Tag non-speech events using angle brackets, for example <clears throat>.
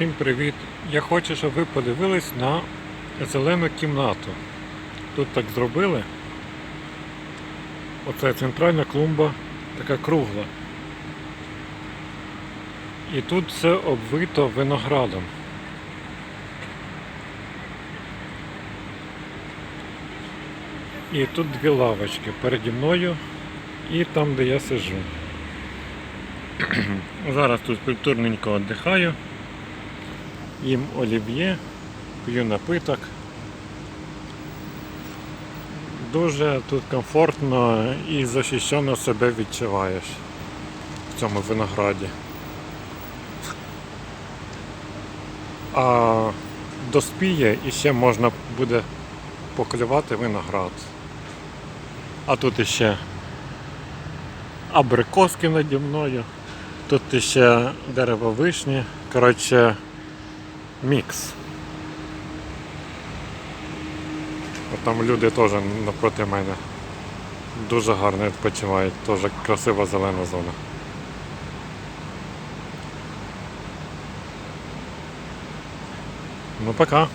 Всім привіт! Я хочу, щоб ви подивились на зелену кімнату. Тут так зробили. Оце центральна клумба, така кругла. І тут все обвито виноградом. І тут дві лавочки переді мною і там, де я сиджу. <clears throat> Зараз тут культурненько віддихаю, їм олів'є, п'ю напиток. Дуже тут комфортно і захищено себе відчуваєш в цьому винограді. А доспіє і ще можна буде поклювати виноград. А тут іще абрикоски наді мною. Тут іще дерево вишні. Коротше, мікс. Там люди теж напроти мене. Дуже гарно відпочивають, теж красива зелена зона. Ну пока.